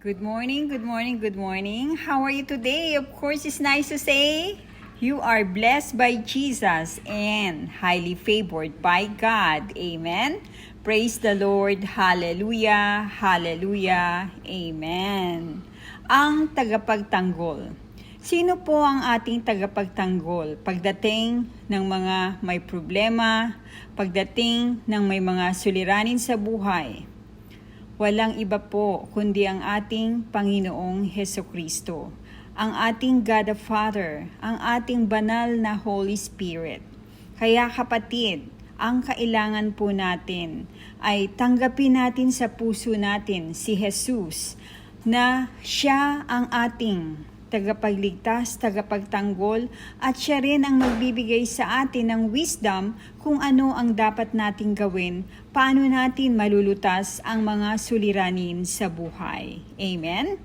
Good morning, good morning, good morning. How are you today? Of course, it's nice to say you are blessed by Jesus and highly favored by God. Amen. Praise the Lord. Hallelujah. Hallelujah. Amen. Ang tagapagtanggol. Sino po ang ating tagapagtanggol pagdating ng mga may problema, pagdating ng may mga suliranin sa buhay? Walang iba po kundi ang ating Panginoong Heso Kristo, ang ating God the Father, ang ating banal na Holy Spirit. Kaya kapatid, ang kailangan po natin ay tanggapin natin sa puso natin si Jesus na siya ang ating tagapagligtas, tagapagtanggol, at siya rin ang magbibigay sa atin ng wisdom kung ano ang dapat nating gawin, paano natin malulutas ang mga suliranin sa buhay. Amen?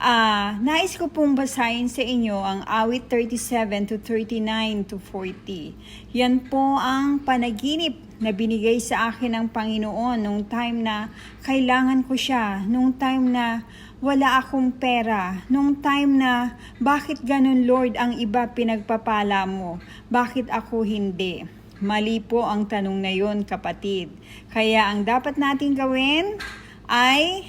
Ah, nais ko pong basahin sa inyo ang awit 37 to 39 to 40. Yan po ang panaginip na binigay sa akin ng Panginoon nung time na kailangan ko siya, nung time na wala akong pera, nung time na bakit ganun Lord ang iba pinagpapala mo, bakit ako hindi? Mali po ang tanong na yon kapatid. Kaya ang dapat nating gawin ay